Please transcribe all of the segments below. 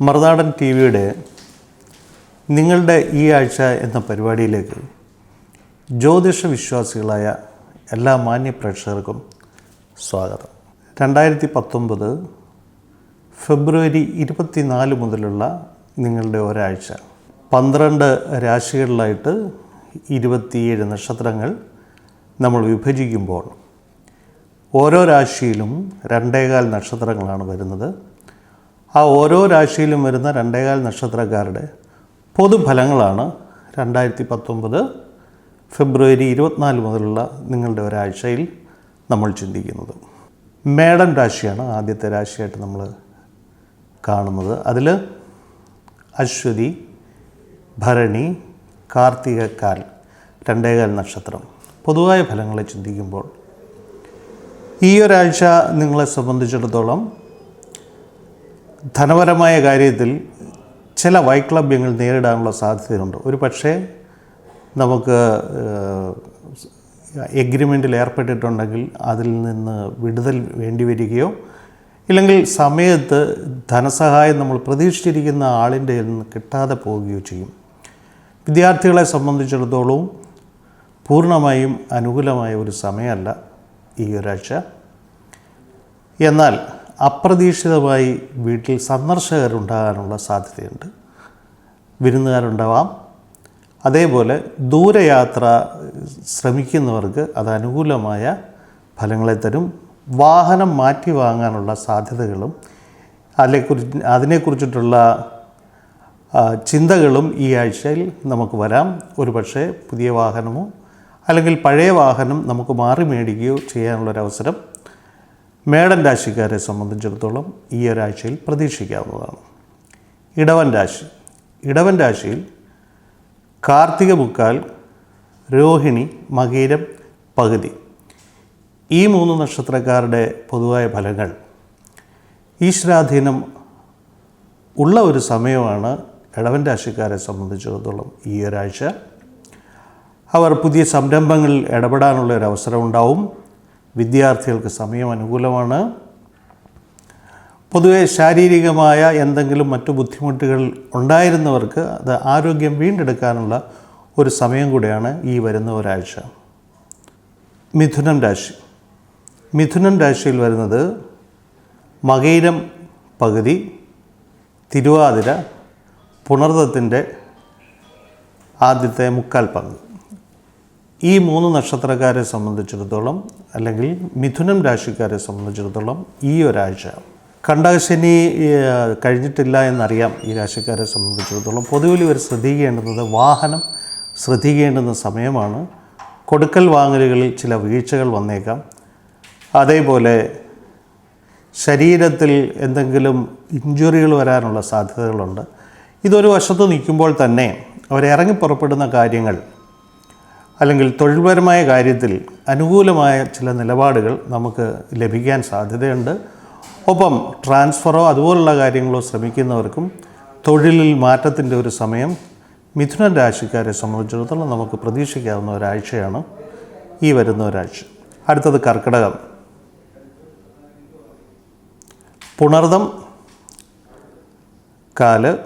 മറുനാടൻ T വിയുടെ നിങ്ങളുടെ ഈ ആഴ്ച എന്ന പരിപാടിയിലേക്ക് ജ്യോതിഷ വിശ്വാസികളായ എല്ലാ മാന്യ പ്രേക്ഷകർക്കും സ്വാഗതം. രണ്ടായിരത്തി പത്തൊമ്പത് ഫെബ്രുവരി ഇരുപത്തിനാല് മുതലുള്ള നിങ്ങളുടെ ഒരാഴ്ച. പന്ത്രണ്ട് രാശികളിലായിട്ട് ഇരുപത്തിയേഴ് നക്ഷത്രങ്ങൾ നമ്മൾ വിഭജിക്കുമ്പോൾ ഓരോ രാശിയിലും രണ്ടേകാൽ നക്ഷത്രങ്ങളാണ് വരുന്നത്. ആ ഓരോ രാശിയിലും വരുന്ന രണ്ടേകാൽ നക്ഷത്രക്കാരുടെ പൊതുഫലങ്ങളാണ് രണ്ടായിരത്തി പത്തൊമ്പത് ഫെബ്രുവരി ഇരുപത്തിനാല് മുതലുള്ള നിങ്ങളുടെ ഒരാഴ്ചയിൽ നമ്മൾ ചിന്തിക്കുന്നത്. മേടൻ രാശിയാണ് ആദ്യത്തെ രാശിയായിട്ട് നമ്മൾ കാണുന്നത്. അതിൽ അശ്വതി ഭരണി കാർത്തികക്കാൽ രണ്ടേകാൽ നക്ഷത്രം. പൊതുവായ ഫലങ്ങളെ ചിന്തിക്കുമ്പോൾ ഈ ഒരാഴ്ച നിങ്ങളെ സംബന്ധിച്ചിടത്തോളം ധനപരമായ കാര്യത്തിൽ ചില വൈക്ലഭ്യങ്ങൾ നേരിടാനുള്ള സാധ്യതയുണ്ട്. ഒരു പക്ഷേ നമുക്ക് എഗ്രിമെന്റിൽ ഏർപ്പെട്ടിട്ടുണ്ടെങ്കിൽ അതിൽ നിന്ന് വിടുതൽ വേണ്ടി വരികയോ ഇല്ലെങ്കിൽ സമയത്ത് ധനസഹായം നമ്മൾ പ്രതീക്ഷിച്ചിരിക്കുന്ന ആളിന്റെ നിന്ന് കിട്ടാതെ പോവുകയോ ചെയ്യും. വിദ്യാർത്ഥികളെ സംബന്ധിച്ചിടത്തോളം പൂർണമായും അനുകൂലമായ ഒരു സമയമല്ല ഈ ഒരാഴ്ച. എന്നാൽ അപ്രതീക്ഷിതമായി വീട്ടിൽ സന്ദർശകരുണ്ടാകാനുള്ള സാധ്യതയുണ്ട്. വിരുന്നുകാരുണ്ടാവാം. അതേപോലെ ദൂരയാത്ര ശ്രമിക്കുന്നവർക്ക് അത് അനുകൂലമായ ഫലങ്ങളെ തരും. വാഹനം മാറ്റി വാങ്ങാനുള്ള സാധ്യതകളും അതിനെക്കുറിച്ച് അതിനെക്കുറിച്ചിട്ടുള്ള ചിന്തകളും ഈ ആഴ്ചയിൽ നമുക്ക് വരാം. ഒരു പക്ഷേ പുതിയ വാഹനമോ അല്ലെങ്കിൽ പഴയ വാഹനം നമുക്ക് മാറി മേടിക്കുകയോ ചെയ്യാനുള്ളൊരവസരം മേടൻ രാശിക്കാരെ സംബന്ധിച്ചിടത്തോളം ഈ ഒരാഴ്ചയിൽ പ്രതീക്ഷിക്കാവുന്നതാണ്. ഇടവൻ രാശി. ഇടവൻ രാശിയിൽ കാർത്തിക മുക്കാൽ രോഹിണി മകീരം പകുതി. ഈ മൂന്ന് നക്ഷത്രക്കാരുടെ പൊതുവായ ഫലങ്ങൾ ഈശ്വരാധീനം ഉള്ള ഒരു സമയമാണ് ഇടവൻ രാശിക്കാരെ സംബന്ധിച്ചിടത്തോളം ഈ ഒരാഴ്ച. അവർ പുതിയ സംരംഭങ്ങളിൽ ഇടപെടാനുള്ള ഒരു അവസരം ഉണ്ടാവും. വിദ്യാർത്ഥികൾക്ക് സമയം അനുകൂലമാണ്. പൊതുവെ ശാരീരികമായ എന്തെങ്കിലും മറ്റു ബുദ്ധിമുട്ടുകൾ ഉണ്ടായിരുന്നവർക്ക് അത് ആരോഗ്യം വീണ്ടെടുക്കാനുള്ള ഒരു സമയം കൂടിയാണ് ഈ വരുന്ന ഒരാഴ്ച. മിഥുനം രാശി. മിഥുനം രാശിയിൽ വരുന്നത് മകയിരം പകുതി തിരുവാതിര പുണർദത്തിന്റെ ആദ്യത്തെ മുക്കാൽ പങ്ക്. ഈ മൂന്ന് നക്ഷത്രക്കാരെ സംബന്ധിച്ചിടത്തോളം അല്ലെങ്കിൽ മിഥുനം രാശിക്കാരെ സംബന്ധിച്ചിടത്തോളം ഈ ഒരാഴ്ച കണ്ടകശനി കഴിഞ്ഞിട്ടില്ല എന്നറിയാം ഈ രാശിക്കാരെ സംബന്ധിച്ചിടത്തോളം. പൊതുവിൽ ഇവർ ശ്രദ്ധിക്കേണ്ടുന്നത് വാഹനം ശ്രദ്ധിക്കേണ്ടുന്ന സമയമാണ്. കൊടുക്കൽ വാങ്ങലുകളിൽ ചില വീഴ്ചകൾ വന്നേക്കാം. അതേപോലെ ശരീരത്തിൽ എന്തെങ്കിലും ഇഞ്ചുറികൾ വരാനുള്ള സാധ്യതകളുണ്ട്. ഇതൊരു വശത്ത് നിൽക്കുമ്പോൾ തന്നെ അവരിറങ്ങി പുറപ്പെടുന്ന കാര്യങ്ങൾ അല്ലെങ്കിൽ തൊഴിൽപരമായ കാര്യത്തിൽ അനുകൂലമായ ചില നിലപാടുകൾ നമുക്ക് ലഭിക്കാൻ സാധ്യതയുണ്ട്. ഒപ്പം ട്രാൻസ്ഫറോ അതുപോലുള്ള കാര്യങ്ങളോ ശ്രമിക്കുന്നവർക്കും തൊഴിലിൽ മാറ്റത്തിന്റെ ഒരു സമയം മിഥുന രാശിക്കാരെ സംബന്ധിച്ചിടത്തോളം നമുക്ക് പ്രതീക്ഷിക്കാവുന്ന ഒരാഴ്ചയാണ് ഈ വരുന്ന ഒരാഴ്ച. അടുത്തത് കർക്കിടകം. പുണർദം കാൽ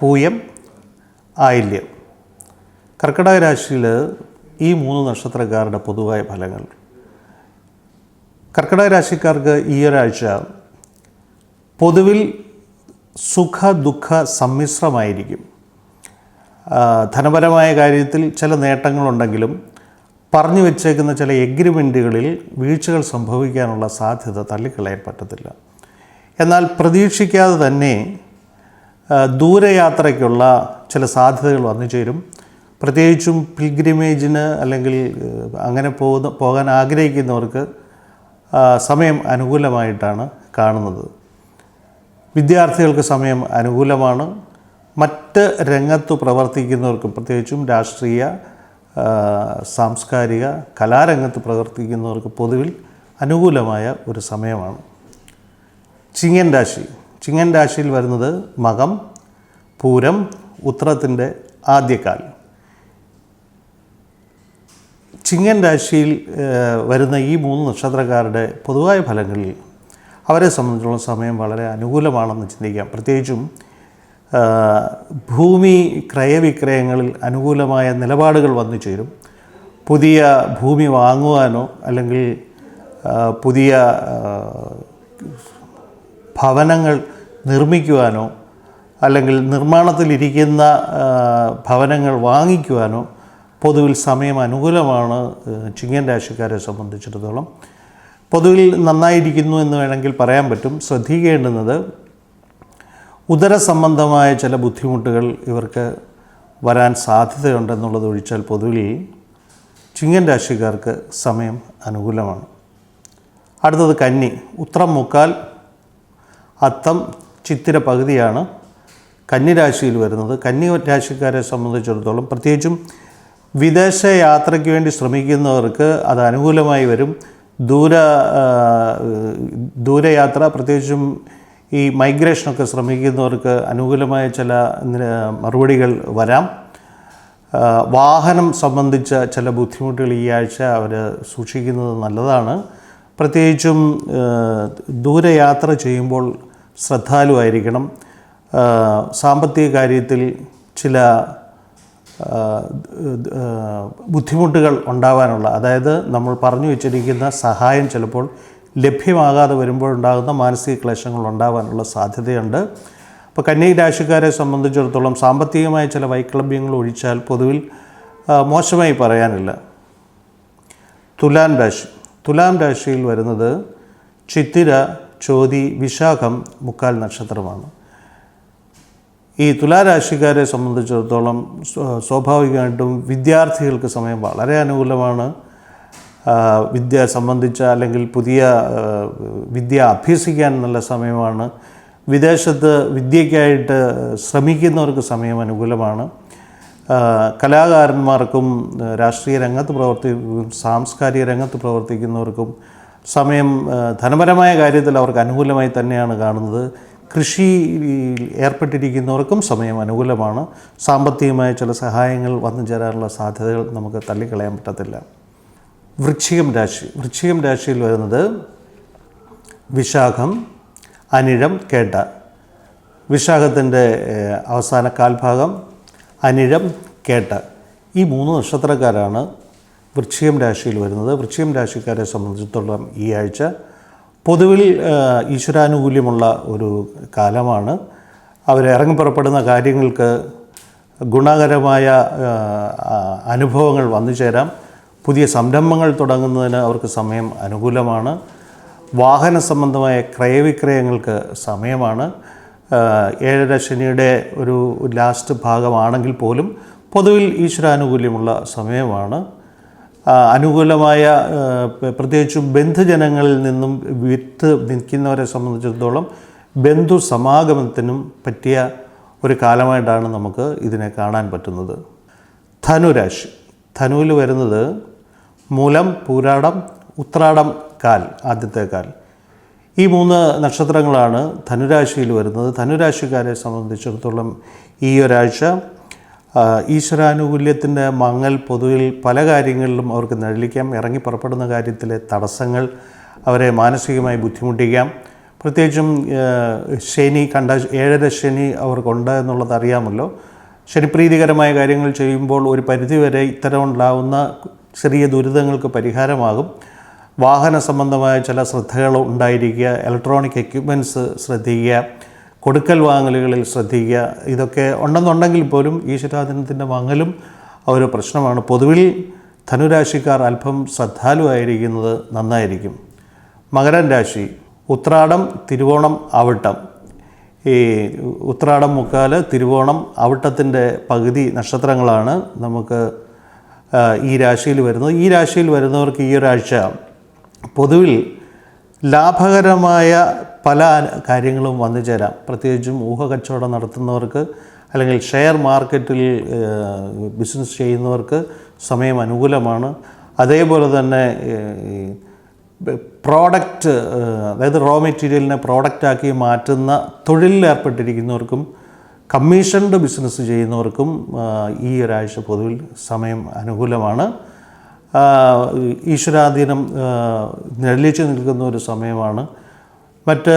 പൂയം ആയില്യം. കർക്കിടക രാശിയിൽ ഈ മൂന്ന് നക്ഷത്രക്കാരുടെ പൊതുവായ ഫലങ്ങൾ. കർക്കിടക രാശിക്കാർക്ക് ഈ ഒരാഴ്ച പൊതുവിൽ സുഖ ദുഃഖ സമ്മിശ്രമായിരിക്കും. ധനപരമായ കാര്യത്തിൽ ചില നേട്ടങ്ങളുണ്ടെങ്കിലും പറഞ്ഞു വെച്ചേക്കുന്ന ചില എഗ്രിമെന്റുകളിൽ വീഴ്ചകൾ സംഭവിക്കാനുള്ള സാധ്യത തള്ളിക്കളയാൻ പറ്റത്തില്ല. എന്നാൽ പ്രതീക്ഷിക്കാതെ തന്നെ ദൂരയാത്രയ്ക്കുള്ള ചില സാധ്യതകൾ വന്നു ചേരും പ്രത്യേകിച്ചും പിൽഗ്രിമേജിന് അല്ലെങ്കിൽ അങ്ങനെ പോകുന്ന പോകാൻ ആഗ്രഹിക്കുന്നവർക്ക് സമയം അനുകൂലമായിട്ടാണ് കാണുന്നത്. വിദ്യാർത്ഥികൾക്ക് സമയം അനുകൂലമാണ്. മറ്റ് രംഗത്ത് പ്രവർത്തിക്കുന്നവർക്കും പ്രത്യേകിച്ചും രാഷ്ട്രീയ സാംസ്കാരിക കലാരംഗത്ത് പ്രവർത്തിക്കുന്നവർക്ക് പൊതുവിൽ അനുകൂലമായ ഒരു സമയമാണ്. ചിങ്ങൻ രാശി. ചിങ്ങൻ രാശിയിൽ വരുന്നത് മകം പൂരം ഉത്രത്തിന്റെ ആദ്യകാൽ ചിങ്ങൻ രാശിയിൽ വരുന്ന ഈ മൂന്ന് നക്ഷത്രക്കാരുടെ പൊതുവായ ഫലങ്ങളിൽ അവരെ സംബന്ധിച്ചുള്ള സമയം വളരെ അനുകൂലമാണെന്ന് ചിന്തിക്കാം. പ്രത്യേകിച്ചും ഭൂമി ക്രയവിക്രയങ്ങളിൽ അനുകൂലമായ നിലപാടുകൾ വന്നു ചേരും. പുതിയ ഭൂമി വാങ്ങുവാനോ അല്ലെങ്കിൽ പുതിയ ഭവനങ്ങൾ നിർമ്മിക്കുവാനോ അല്ലെങ്കിൽ നിർമ്മാണത്തിലിരിക്കുന്ന ഭവനങ്ങൾ വാങ്ങിക്കുവാനോ പൊതുവിൽ സമയം അനുകൂലമാണ് ചിങ്ങൻ രാശിക്കാരെ സംബന്ധിച്ചിടത്തോളം. പൊതുവിൽ നന്നായിരിക്കുന്നു എന്ന് വേണമെങ്കിൽ പറയാൻ പറ്റും. ശ്രദ്ധിക്കേണ്ടുന്നത് ഉദര സംബന്ധമായ ചില ബുദ്ധിമുട്ടുകൾ ഇവർക്ക് വരാൻ സാധ്യതയുണ്ടെന്നുള്ളത് ഒഴിച്ചാൽ പൊതുവിൽ ചിങ്ങൻ രാശിക്കാർക്ക് സമയം അനുകൂലമാണ്. അടുത്തത് കന്നി. ഉത്രം മുക്കാൽ അത്തം ചിത്തിര പകുതിയാണ് കന്നി രാശിയിൽ വരുന്നത്. കന്നി രാശിക്കാരെ സംബന്ധിച്ചിടത്തോളം പ്രത്യേകിച്ചും വിദേശ യാത്രയ്ക്ക് വേണ്ടി ശ്രമിക്കുന്നവർക്ക് അത് അനുകൂലമായി വരും. ദൂര ദൂരയാത്ര പ്രത്യേകിച്ചും ഈ മൈഗ്രേഷനൊക്കെ ശ്രമിക്കുന്നവർക്ക് അനുകൂലമായ ചില മറുപടികൾ വരാം. വാഹനം സംബന്ധിച്ച ചില ബുദ്ധിമുട്ടുകൾ ഈ ആഴ്ച അവർ സൂക്ഷിക്കുന്നത് നല്ലതാണ്. പ്രത്യേകിച്ചും ദൂരയാത്ര ചെയ്യുമ്പോൾ ശ്രദ്ധാലുവായിരിക്കണം. സാമ്പത്തിക കാര്യത്തിൽ ചില ബുദ്ധിമുട്ടുകൾ ഉണ്ടാവാനുള്ള അതായത് നമ്മൾ പറഞ്ഞു വെച്ചിരിക്കുന്ന സഹായം ചിലപ്പോൾ ലഭ്യമാകാതെ വരുമ്പോഴുണ്ടാകുന്ന മാനസിക ക്ലേശങ്ങൾ ഉണ്ടാവാനുള്ള സാധ്യതയുണ്ട്. അപ്പോൾ കന്യക രാശിക്കാരെ സംബന്ധിച്ചിടത്തോളം സാമ്പത്തികമായ ചില വൈക്ലഭ്യങ്ങൾ ഒഴിച്ചാൽ പൊതുവിൽ മോശമായി പറയാനില്ല. തുലാം രാശി തുലാം രാശിയിൽ വരുന്നത് ചിത്തിര ചോതി വിശാഖം മുക്കാൽ നക്ഷത്രമാണ്. ഈ തുലാരാശിക്കാരെ സംബന്ധിച്ചിടത്തോളം സ്വ- സ്വാഭാവികമായിട്ടും വിദ്യാർത്ഥികൾക്ക് സമയം വളരെ അനുകൂലമാണ്. വിദ്യ സംബന്ധിച്ച അല്ലെങ്കിൽ പുതിയ വിദ്യ അഭ്യസിക്കാൻ നല്ല സമയമാണ്. വിദേശത്ത് വിദ്യയ്ക്കായിട്ട് ശ്രമിക്കുന്നവർക്ക് സമയം അനുകൂലമാണ്. കലാകാരന്മാർക്കും രാഷ്ട്രീയ രംഗത്ത് പ്രവർത്തി സാംസ്കാരിക രംഗത്ത് പ്രവർത്തിക്കുന്നവർക്കും സമയം ധനപരമായ കാര്യത്തിൽ അവർക്ക് അനുകൂലമായി തന്നെയാണ് കാണുന്നത്. കൃഷിയിൽ ഏർപ്പെട്ടിരിക്കുന്നവർക്കും സമയം അനുകൂലമാണ്. സാമ്പത്തികമായ ചില സഹായങ്ങൾ വന്നു ചേരാനുള്ള സാധ്യതകൾ നമുക്ക് തള്ളിക്കളയാൻ പറ്റത്തില്ല. വൃശ്ചികം രാശി. വൃശ്ചികം രാശിയിൽ വരുന്നത് വിശാഖം അനിഴം കേട്ട. വിശാഖത്തിന്റെ അവസാന കാൽഭാഗം അനിഴം കേട്ട. ഈ മൂന്ന് നക്ഷത്രക്കാരാണ് വൃശ്ചികം രാശിയിൽ വരുന്നത്. വൃശ്ചികം രാശിക്കാരെ സംബന്ധിച്ചിടത്തോളം ഈ ആഴ്ച പൊതുവിൽ ഈശ്വരാനുകൂല്യമുള്ള ഒരു കാലമാണ്. അവർ ഇറങ്ങിപ്പുറപ്പെടുന്ന കാര്യങ്ങൾക്ക് ഗുണകരമായ അനുഭവങ്ങൾ വന്നു ചേരാം. പുതിയ സംരംഭങ്ങൾ തുടങ്ങുന്നതിന് അവർക്ക് സമയം അനുകൂലമാണ്. വാഹന സംബന്ധമായ ക്രയവിക്രയങ്ങൾക്ക് സമയമാണ്. ഏഴര ശനിയുടെ ഒരു ലാസ്റ്റ് ഭാഗമാണെങ്കിൽ പോലും പൊതുവിൽ ഈശ്വരാനുകൂല്യമുള്ള സമയമാണ്. അനുകൂലമായ പ്രത്യേകിച്ചും ബന്ധുജനങ്ങളിൽ നിന്നും വിത്ത് നിൽക്കുന്നവരെ സംബന്ധിച്ചിടത്തോളം ബന്ധു സമാഗമത്തിനും പറ്റിയ ഒരു കാലമായിട്ടാണ് നമുക്ക് ഇതിനെ കാണാൻ പറ്റുന്നത്. ധനുരാശി. ധനുവിൽ വരുന്നത് മൂലം പൂരാടം ഉത്രാടം കാൽ ആദ്യത്തെ കാൽ. ഈ മൂന്ന് നക്ഷത്രങ്ങളാണ് ധനുരാശിയിൽ വരുന്നത്. ധനുരാശിക്കാരെ സംബന്ധിച്ചിടത്തോളം ഈ ഒരാഴ്ച ഈശ്വരാനുകൂല്യത്തിന്റെ മങ്ങൽ പൊതുവിൽ പല കാര്യങ്ങളിലും അവർക്ക് നഴലിക്കാം. ഇറങ്ങി പുറപ്പെടുന്ന കാര്യത്തിലെ തടസ്സങ്ങൾ അവരെ മാനസികമായി ബുദ്ധിമുട്ടിക്കാം. പ്രത്യേകിച്ചും ശനി കണ്ട ഏഴര ശനി അവർക്കുണ്ട് എന്നുള്ളത് അറിയാമല്ലോ. ശനിപ്രീതികരമായ കാര്യങ്ങൾ ചെയ്യുമ്പോൾ ഒരു പരിധിവരെ ഇത്തരം ഉണ്ടാകുന്ന ചെറിയ ദുരിതങ്ങൾക്ക് പരിഹാരമാകും. വാഹന സംബന്ധമായ ചില ശ്രദ്ധകൾ ഉണ്ടായിരിക്കുക. ഇലക്ട്രോണിക് എക്യുപ്മെന്റ്സ് ശ്രദ്ധിക്കുക. കൊടുക്കൽ വാങ്ങലുകളിൽ ശ്രദ്ധിക്കുക. ഇതൊക്കെ ഉണ്ടെന്നുണ്ടെങ്കിൽ പോലും ഈശ്വരാധീനത്തിന്റെ വാങ്ങലും ഒരു പ്രശ്നമാണ്. പൊതുവിൽ ധനുരാശിക്കാർ അല്പം ശ്രദ്ധാലുവായിരിക്കുന്നത് നന്നായിരിക്കും. മകരൻ രാശി ഉത്രാടം തിരുവോണം അവിട്ടം. ഈ ഉത്രാടം മുക്കാൽ തിരുവോണം അവിട്ടത്തിന്റെ പകുതി നക്ഷത്രങ്ങളാണ് നമുക്ക് ഈ രാശിയിൽ വരുന്നത്. ഈ രാശിയിൽ വരുന്നവർക്ക് ഈ ഒരാഴ്ച പൊതുവിൽ ലാഭകരമായ പല കാര്യങ്ങളും വന്നു ചേരാം. പ്രത്യേകിച്ചും ഊഹക്കച്ചവടം നടത്തുന്നവർക്ക് അല്ലെങ്കിൽ ഷെയർ മാർക്കറ്റിൽ ബിസിനസ് ചെയ്യുന്നവർക്ക് സമയം അനുകൂലമാണ്. അതേപോലെ തന്നെ പ്രോഡക്റ്റ് അതായത് റോ മെറ്റീരിയലിനെ പ്രോഡക്റ്റാക്കി മാറ്റുന്ന തൊഴിലിൽ ഏർപ്പെട്ടിരിക്കുന്നവർക്കും കമ്മീഷൻഡ് ബിസിനസ് ചെയ്യുന്നവർക്കും ഈ ഒരാഴ്ച പൊതുവിൽ സമയം അനുകൂലമാണ്. ഈശ്വരാധീനം നെല്ലിച്ച് നിൽക്കുന്ന ഒരു സമയമാണ്. മറ്റ്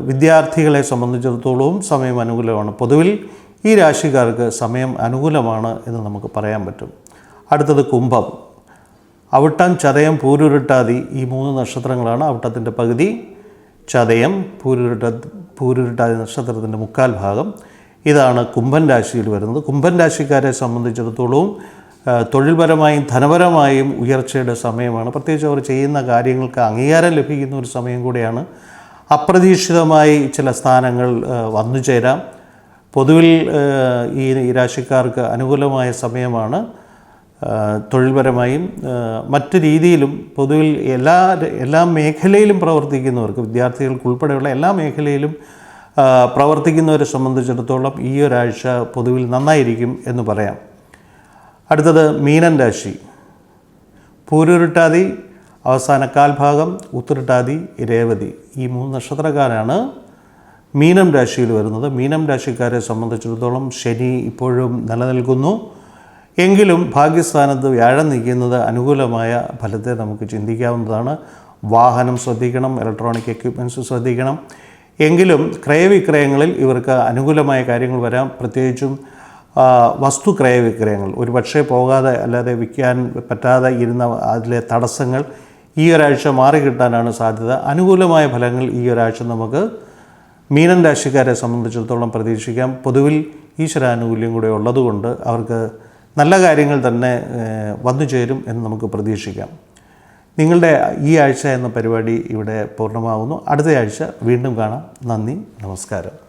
വിദ്യാർത്ഥികളെ സംബന്ധിച്ചിടത്തോളവും സമയം അനുകൂലമാണ്. പൊതുവിൽ ഈ രാശിക്കാർക്ക് സമയം അനുകൂലമാണ് എന്ന് നമുക്ക് പറയാൻ പറ്റും. അടുത്തത് കുംഭം. അവിട്ടം ചതയം പൂരുരുട്ടാതി ഈ മൂന്ന് നക്ഷത്രങ്ങളാണ് അവിട്ടത്തിന്റെ പകുതി. ചതയം പൂരുരുട്ട പൂരുരുട്ടാതി നക്ഷത്രത്തിന്റെ മുക്കാൽ ഭാഗം. ഇതാണ് കുംഭൻ രാശിയിൽ വരുന്നത്. കുംഭൻ രാശിക്കാരെ സംബന്ധിച്ചിടത്തോളവും തൊഴിൽപരമായും ധനപരമായും ഉയർച്ചയുടെ സമയമാണ്. പ്രത്യേകിച്ച് അവർ ചെയ്യുന്ന കാര്യങ്ങൾക്ക് അംഗീകാരം ലഭിക്കുന്ന ഒരു സമയം കൂടിയാണ് അപ്രതീക്ഷിതമായി ചില സ്ഥാനങ്ങൾ വന്നു ചേരാം. പൊതുവിൽ ഈ രാശിക്കാർക്ക് അനുകൂലമായ സമയമാണ്. തൊഴിൽപരമായും മറ്റു രീതിയിലും പൊതുവിൽ എല്ലാ എല്ലാ മേഖലയിലും പ്രവർത്തിക്കുന്നവർക്ക് വിദ്യാർത്ഥികൾക്ക് ഉൾപ്പെടെയുള്ള എല്ലാ മേഖലയിലും പ്രവർത്തിക്കുന്നവരെ സംബന്ധിച്ചിടത്തോളം ഈ ഒരാഴ്ച പൊതുവിൽ നന്നായിരിക്കും എന്ന് പറയാം. അടുത്തത് മീനൻ രാശി. പൂരുരുട്ടാതി അവസാന കാൽഭാഗം ഉത്തരട്ടാതി രേവതി. ഈ മൂന്ന് നക്ഷത്രക്കാരാണ് മീനം രാശിയിൽ വരുന്നത്. മീനം രാശിക്കാരെ സംബന്ധിച്ചിടത്തോളം ശനി ഇപ്പോഴും നിലനിൽക്കുന്നു. എങ്കിലും ഭാഗ്യസ്ഥാനത്ത് വ്യാഴം നിൽക്കുന്നത് അനുകൂലമായ ഫലത്തെ നമുക്ക് ചിന്തിക്കാവുന്നതാണ്. വാഹനം ശ്രദ്ധിക്കണം ഇലക്ട്രോണിക് എക്യുപ്മെന്റ്സ് ശ്രദ്ധിക്കണം. എങ്കിലും ക്രയവിക്രയങ്ങളിൽ ഇവർക്ക് അനുകൂലമായ കാര്യങ്ങൾ വരാം. പ്രത്യേകിച്ചും വസ്തു ക്രയവിക്രയങ്ങൾ. ഒരു പക്ഷേ പോകാതെ അല്ലാതെ വിൽക്കാൻ പറ്റാതെ ഇരുന്ന അതിലെ തടസ്സങ്ങൾ ഈ ഒരാഴ്ച മാറിക്കിട്ടാനാണ് സാധ്യത. അനുകൂലമായ ഫലങ്ങൾ ഈ ഒരാഴ്ച നമുക്ക് മീനൻ രാശിക്കാരെ സംബന്ധിച്ചിടത്തോളം പ്രതീക്ഷിക്കാം. പൊതുവിൽ ഈശ്വരാനുകൂല്യം കൂടെ ഉള്ളതുകൊണ്ട് അവർക്ക് നല്ല കാര്യങ്ങൾ തന്നെ വന്നു ചേരും എന്ന് നമുക്ക് പ്രതീക്ഷിക്കാം. നിങ്ങളുടെ ഈ ആഴ്ച എന്ന പരിപാടി ഇവിടെ പൂർണമാകുന്നു അടുത്ത ആഴ്ച വീണ്ടും കാണാം. നന്ദി നമസ്കാരം.